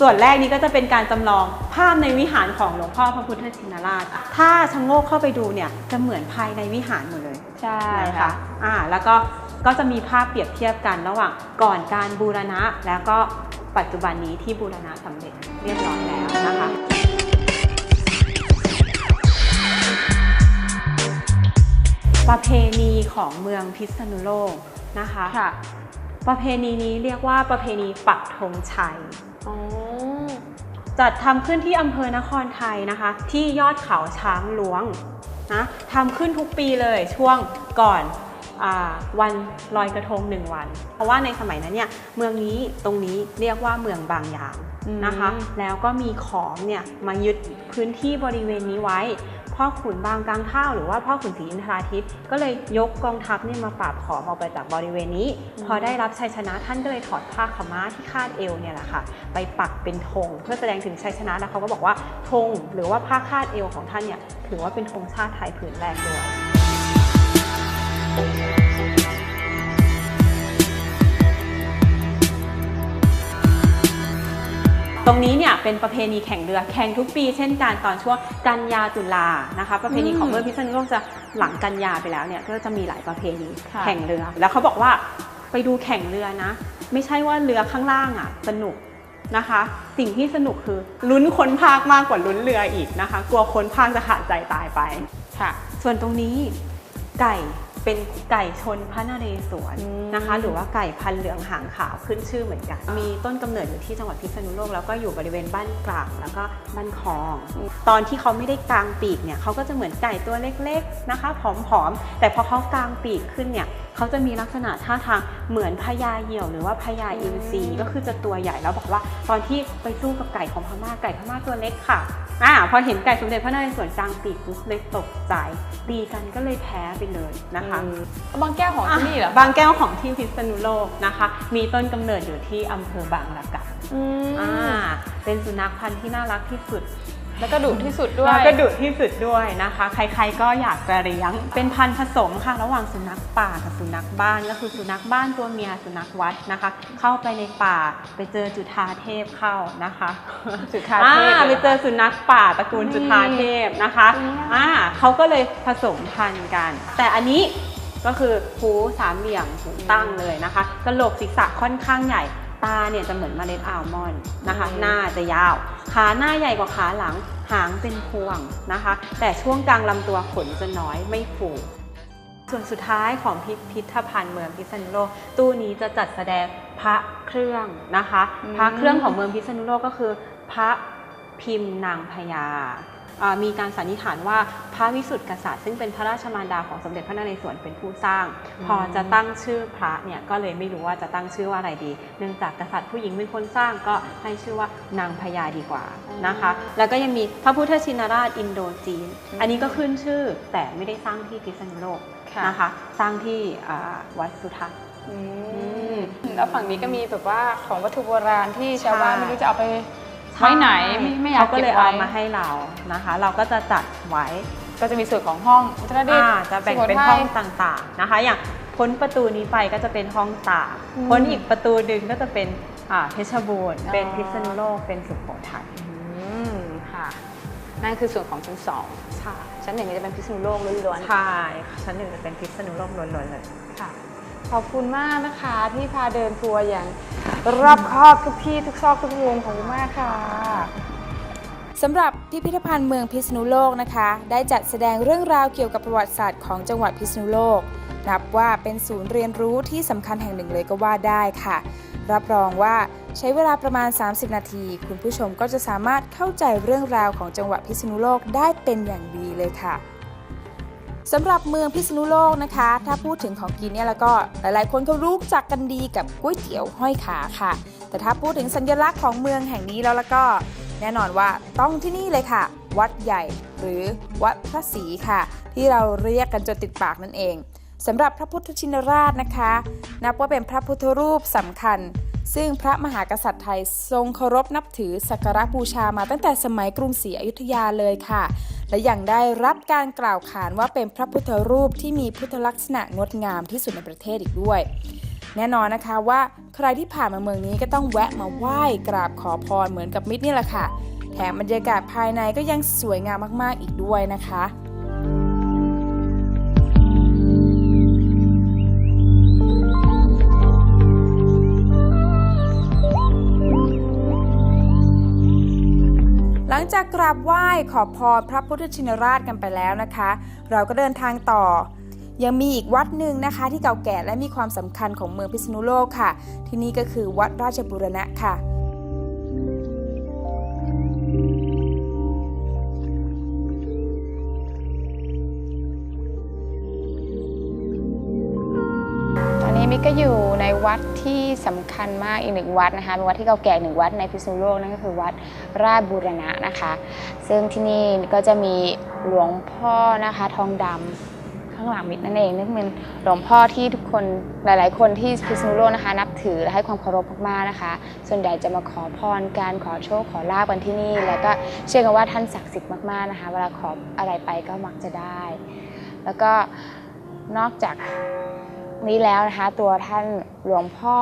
ส่วนแรกนี้ก็จะเป็นการจำลองภาพในวิหารของหลวงพ่อพระพุทธชินราช ถ้าชะโงกเข้าไปดูเนี่ยจะเหมือนภายในวิหารหมดเลย ใช่นะค่ะคะอ่าแล้วก็ก็จะมีภาพเปรียบเทียบกันระหว่างก่อนการบูรณะ แล้วก็ปัจจุบันนี้ที่บูรณะสำเร็จเรียบร้อยแล้วนะคะประเพณีของเมืองพิษณุโลกนะคะค่ะประเพณีนี้เรียกว่าประเพณีปักธงชัยอ๋อ จัดทำขึ้นที่อำเภอนครไทยนะคะ ที่ยอดเขาช้างหลวงนะทำขึ้นทุกปีเลยช่วงก่อนอาวันลอยกระทงหนึ่งวัน เพราะว่าในสมัยนั้นเนี่ยเมืองนี้ตรงนี้เรียกว่าเมืองบางยางนะคะอืมแล้วก็มีของเนี่ยมายึดพื้นที่บริเวณนี้ไว้ พ่อขุนบางกลางข้าวหรือว่าพ่อขุนศรีอินทราทิตย์ก็เลยยกกองทัพเนี่ยมาปราบขอมออกไปจากบริเวณนี้ พอได้รับชัยชนะท่านก็เลยถอดผ้าขาวม้าที่คาดเอวเนี่ยแหละค่ะ ไปปักเป็นธงเพื่อแสดงถึงชัยชนะแล้วเขาก็บอกว่าธงหรือว่าผ้าคาดเอวของท่านเนี่ยถือว่าเป็นธงชาติไทยผืนแรกด้วย ตรงนี้เนี่ยเป็นประเพณีแข่งเรือแข่งทุกปี เช่นกันตอนช่วงกันยาตุลานะคะ ประเพณีของเมืองพิษณุโลกจะหลังกันยาไปแล้วเนี่ยก็จะมีหลายประเพณีค่ะแข่งเรือ แล้วเขาบอกว่าไปดูแข่งเรือนะ ไม่ใช่ว่าเรือข้างล่างอะสนุกนะคะ สิ่งที่สนุกคือลุ้นคนพากมากกว่าลุ้นเรืออีกนะคะ กลัวคนพากจะขาดใจตายไป ค่ะ ส่วนตรงนี้ไก่ เป็นไก่ชนพระนเรศวรอืมนะคะ หรือว่าไก่พันธุ์เหลืองหางขาวขึ้นชื่อเหมือนกัน มีต้นกำเนิดอยู่ที่จังหวัดพิษณุโลกแล้วก็อยู่บริเวณบ้านกลางแล้วก็บ้านคลอง ตอนที่เขาไม่ได้กางปีกเนี่ยเขาก็จะเหมือนไก่ตัวเล็กๆนะคะผอมๆแต่พอเขากางปีกขึ้นเนี่ย เขาจะมีลักษณะท่าทางเหมือนพญาเหยี่ยวหรือว่าพญาอินทรีก็คือจะตัวใหญ่แล้วบอกว่า ตอนที่ไปสู้กับไก่ของพม่าไก่พม่าตัวเล็กค่ะอ่าพอเห็นไก่สมเด็จพระนเรศวรกลางปีกปุ๊บเลยตกใจตีกันก็เลยแพ้ไปเลยนะคะอืมบางแก้วของที่นี่เหรอบางแก้วของที่พิษณุโลกนะคะ มีต้นกำเนิดอยู่ที่อำเภอบางละกะอืมอ่าเป็นสุนัขพันธุ์ที่น่ารักที่สุด แล้วก็ดุที่สุดด้วยแล้วก็ดุที่สุดด้วยนะคะ ใครๆก็อยากจะเลี้ยง เป็นพันธุ์ผสมค่ะ ระหว่างสุนัขป่ากับสุนัขบ้าน ก็คือสุนัขบ้านตัวเมียสุนัขวัดนะคะ เข้าไปในป่าไปเจอจุฑาเทพเข้านะคะจุฑาเทพอ่เลยไปเจอสุนัขป่าตระกูลจุฑาเทพนะคะอืมอ่าเขาก็เลยผสมพันธุ์กัน แต่อันนี้ก็คือหูสามเหลี่ยมหูตั้งเลยนะคะกระโหลกศีรษะค่อนข้างใหญ่ ตาเนี่ยจะเหมือนเมล็ดอัลมอนด์นะคะอืมหน้าจะยาว ขาหน้าใหญ่กว่าขาหลัง หางเป็นพวงนะคะ แต่ช่วงกลางลำตัวขนจะน้อยไม่ฟูส่วนสุดท้ายของพิพิธภัณฑ์เมืองพิษณุโลก ตู้นี้จะจัดแสดงพระเครื่องนะคะอืมพระเครื่องของเมืองพิษณุโลกก็คือ พระพิมพ์นางพญาอ่า มีการสันนิษฐานว่าพระวิสุทธิกษัตริย์ซึ่งเป็นพระราชมารดาของสมเด็จพระนเรศวรเป็นผู้สร้าง พอจะตั้งชื่อพระเนี่ยก็เลยไม่รู้ว่าจะตั้งชื่อว่าอะไรดี เนื่องจากกษัตริย์ผู้หญิงเป็นคนสร้างก็ให้ชื่อว่านางพญาดีกว่านะคะ แล้วก็ยังมีพระพุทธชินราชอินโดจีน อันนี้ก็ขึ้นชื่อแต่ไม่ได้สร้างที่พิษณุโลกค่ะนะคะ สร้างที่อ่าวัดสุทัศน์อืมมแล้วฝั่งนี้ก็มีแบบว่าของวัตถุโบราณที่ชาวบ้านใช่ไม่รู้จะเอาไป ไว้ไหนไม่ไม่อยากเขาก็เลยเก็บไว้เอามาให้เรานะคะ เราก็จะจัดไว้ก็จะมีส่วนของห้องอุตรดิตถ์อ่าจะแบ่งเป็นสุโขห้ทัอยงต่างๆนะคะ อย่างพ้นประตูนี้ไปก็จะเป็นห้องตากอืมพ้นอีกประตูดึงก็จะเป็นอ่าเพชรบูรณ์อ๋อเป็นพิษณุโลกเป็นสุโขทัยอืมค่ะนั่นคือส่วนของชั้นสองใช่ชั้นหนึ่งจะเป็นพิษณุโลกล้วนๆใช่ชั้นหนึ่งจะเป็นพิษณุโลกล้วนๆเลยค่ะขอบคุณมากนะคะที่พาเดินทัวร์อย่าง รอบครอบทุกที่ทุกซอกทุกมุมของคุณมากค่ะสำหรับพิพิธภัณฑ์เมืองพิษณุโลกนะคะ ได้จัดแสดงเรื่องราวเกี่ยวกับประวัติศาสตร์ของจังหวัดพิษณุโลก นับว่าเป็นศูนย์เรียนรู้ที่สำคัญแห่งหนึ่งเลยก็ว่าได้ค่ะ รับรองว่าใช้เวลาประมาณ 30 นาที คุณผู้ชมก็จะสามารถเข้าใจเรื่องราวของจังหวัดพิษณุโลกได้เป็นอย่างดีเลยค่ะ สำหรับเมืองพิษณุโลกนะคะ ถ้าพูดถึงของกินเนี่ยแล้วก็หลายๆ คนก็รู้จักกันดีกับก๋วยเตี๋ยวห้อยขาค่ะ แต่ถ้าพูดถึงสัญลักษณ์ของเมืองแห่งนี้แล้วแล้วก็แน่นอนว่าต้องที่นี่เลยค่ะ วัดใหญ่หรือวัดพระศรีค่ะ ที่เราเรียกกันจนติดปากนั่นเองสำหรับพระพุทธชินราชนะคะ นับว่าเป็นพระพุทธรูปสำคัญ ซึ่งพระมหากษัตริย์ไทยทรงเคารพนับถือสักการะบูชามาตั้งแต่สมัยกรุงศรีอยุธยาเลยค่ะ และยังได้รับการกล่าวขานว่าเป็นพระพุทธรูปที่มีพุทธลักษณะงดงามที่สุดในประเทศอีกด้วย แน่นอนนะคะว่าใครที่ผ่านมาเมืองนี้ก็ต้องแวะมาไหว้กราบขอพรเหมือนกับมิตรนี่แหละค่ะ แถมบรรยากาศภายในก็ยังสวยงามมากๆอีกด้วยนะคะ จากกราบไหว้ขอพรพระพุทธชินราชกันไปแล้วนะคะ เราก็เดินทางต่อ ยังมีอีกวัดหนึ่งนะคะ ที่เก่าแก่และมีความสำคัญของเมืองพิษณุโลกค่ะ ที่นี่ก็คือวัดราชบุรณะค่ะ นี้มิกก็อยู่ในวัดที่สำคัญมากอีกหนึ่งวัดนะคะเป็นวัดที่เก่าแก่หนึ่งวัดในพิษณุโลกนั่นก็คือวัดราชบูรณะนะคะ ซึ่งที่นี่ก็จะมีหลวงพ่อนะคะทองดำข้างหลังมิตรนั่นเองนี่เป็นหลวงพ่อที่ทุกคนหลาย ๆ คนที่พิษณุโลกนะคะ นับถือและให้ความเคารพมากๆนะคะ ส่วนใหญ่จะมาขอพรการขอโชคขอลาบกันที่นี่ แล้วก็เชื่อกันว่าท่านศักดิ์สิทธิ์มากๆนะคะ เวลาขออะไรไปก็มักจะได้ แล้วก็นอกจาก นี้แล้วนะคะ ตัวท่านหลวงพ่อ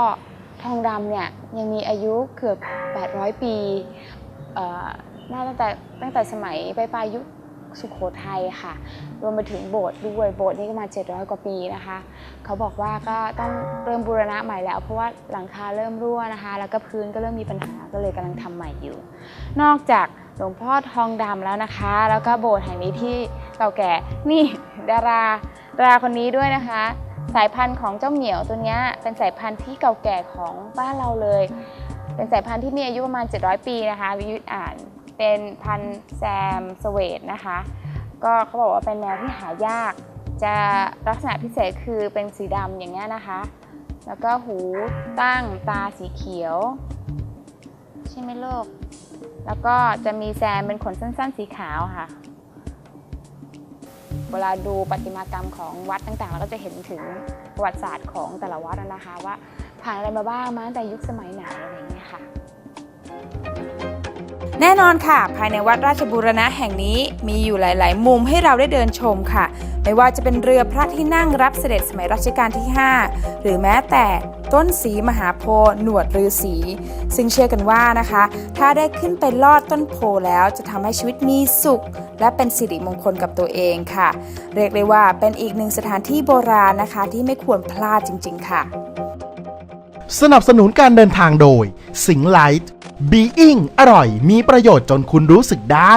ทองดำเนี่ยยังมีอายุเกือบ 800 ปีเอ่อน่าตั้งแต่ตั้งแต่สมัยปลายปลายยุคสุขโขทัยค่ะ รวมไปถึงโบสถ์ด้วย โบสถ์นี่ก็มา 700 กว่าปีนะคะ เขาบอกว่าก็ต้องเริ่มบูรณะใหม่แล้ว เพราะว่าหลังคาเริ่มรั่วนะคะ แล้วก็พื้นก็เริ่มมีปัญหา ก็เลยกำลังทำใหม่อยู่ นอกจากหลวงพ่อทองดำแล้วนะคะ แล้วก็โบสถ์แห่งนี้ที่เก่าแก่ นี่ดารา ดาราคนนี้ด้วยนะคะ สายพันธุ์ของเจ้าเหมียวตัวนี้เป็นสายพันธุ์ที่เก่าแก่ของบ้านเราเลย เป็นสายพันธุ์ที่มีอายุประมาณ 700 ปีนะคะวิยุทธอ่านเป็นพันธุ์แซมสเวตนะคะ ก็เขาบอกว่าเป็นแมวที่หายาก จะลักษณะพิเศษคือเป็นสีดำอย่างเงี้ยนะคะ แล้วก็หูตั้งตาสีเขียว ใช่ไหมลูกแล้วก็จะมีแซมเป็นขนสั้น ๆ สีขาวค่ะ เวลาดูประติมากรรมของวัดต่างๆ เราก็จะเห็นถึงประวัติศาสตร์ของแต่ละวัดนะคะ ว่าผ่านอะไรมาบ้างมาตั้งแต่ยุคสมัยไหนอะไรอย่างเงี้ยค่ะ แน่นอนค่ะ ภายในวัดราชบูรณะแห่งนี้มีอยู่หลาย ๆ มุมให้เราได้เดินชมค่ะ ไม่ว่าจะเป็นเรือพระที่นั่งรับเสด็จสมัยรัชกาลที่ 5 หรือแม้แต่ต้นสีมหาโพธิ์หนวดฤาษีซึ่งเชื่อกันว่านะคะ ถ้าได้ขึ้นไปลอดต้นโพแล้วจะทำให้ชีวิตมีสุข และเป็นสิริมงคลกับตัวเองค่ะ เรียกได้ว่าเป็นอีกหนึ่งสถานที่โบราณนะคะ ที่ไม่ควรพลาดจริง ๆ ค่ะ สนับสนุนการเดินทางโดย สิงไลท์บีอิงอร่อย มีประโยชน์จนคุณรู้สึกได้